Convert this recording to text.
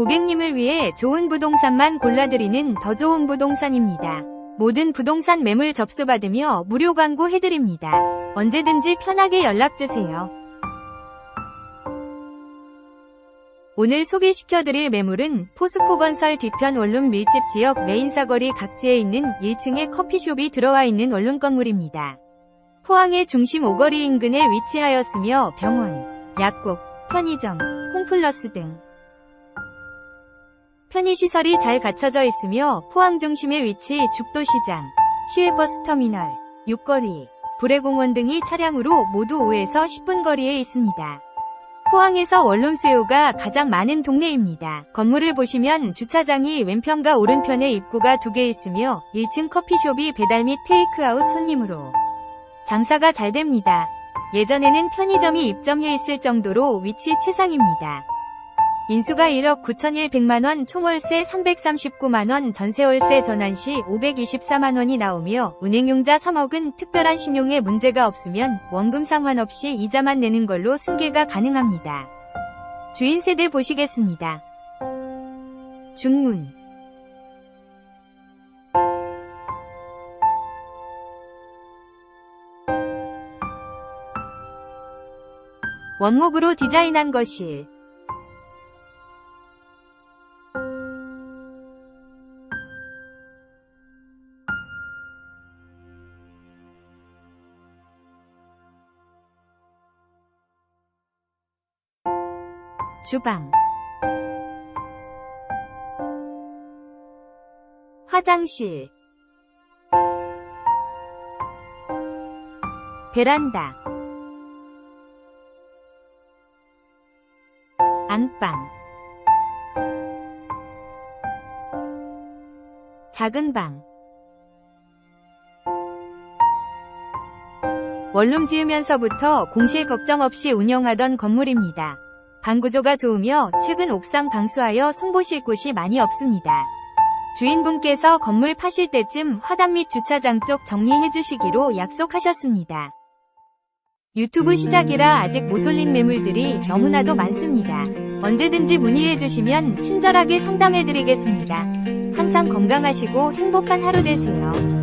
고객님을 위해 좋은 부동산만 골라드리는 더 좋은 부동산입니다. 모든 부동산 매물 접수받으며 무료 광고 해드립니다. 언제든지 편하게 연락주세요. 오늘 소개시켜드릴 매물은 포스코건설 뒤편 원룸 밀집 지역 메인 사거리 각지에 있는 1층에 커피숍이 들어와 있는 원룸 건물입니다. 포항의 중심 오거리 인근에 위치하였으며 병원, 약국, 편의점, 홈플러스 등 편의시설이 잘 갖춰져 있으며 포항 중심에 위치 죽도시장, 시외버스 터미널, 육거리, 불의공원 등이 차량으로 모두 5에서 10분 거리에 있습니다. 포항에서 원룸 수요가 가장 많은 동네입니다. 건물을 보시면 주차장이 왼편과 오른편에 입구가 두 개 있으며 1층 커피숍이 배달 및 테이크아웃 손님으로 장사가 잘 됩니다. 예전에는 편의점이 입점해 있을 정도로 위치 최상입니다. 인수가 1억 9,100만원, 총월세 339만원, 전세월세 전환시 524만원이 나오며 은행용자 3억은 특별한 신용에 문제가 없으면 원금 상환 없이 이자만 내는 걸로 승계가 가능합니다. 주인 세대 보시겠습니다. 중문 원목으로 디자인한 거실 주방. 화장실. 베란다. 안방. 작은 방. 원룸 지으면서부터 공실 걱정 없이 운영하던 건물입니다. 방 구조가 좋으며 최근 옥상 방수하여 손보실 곳이 많이 없습니다. 주인분께서 건물 파실 때쯤 화단 및 주차장 쪽 정리해 주시기로 약속하셨습니다. 유튜브 시작이라 아직 못 올린 매물들이 너무나도 많습니다. 언제든지 문의해 주시면 친절하게 상담해 드리겠습니다. 항상 건강하시고 행복한 하루 되세요.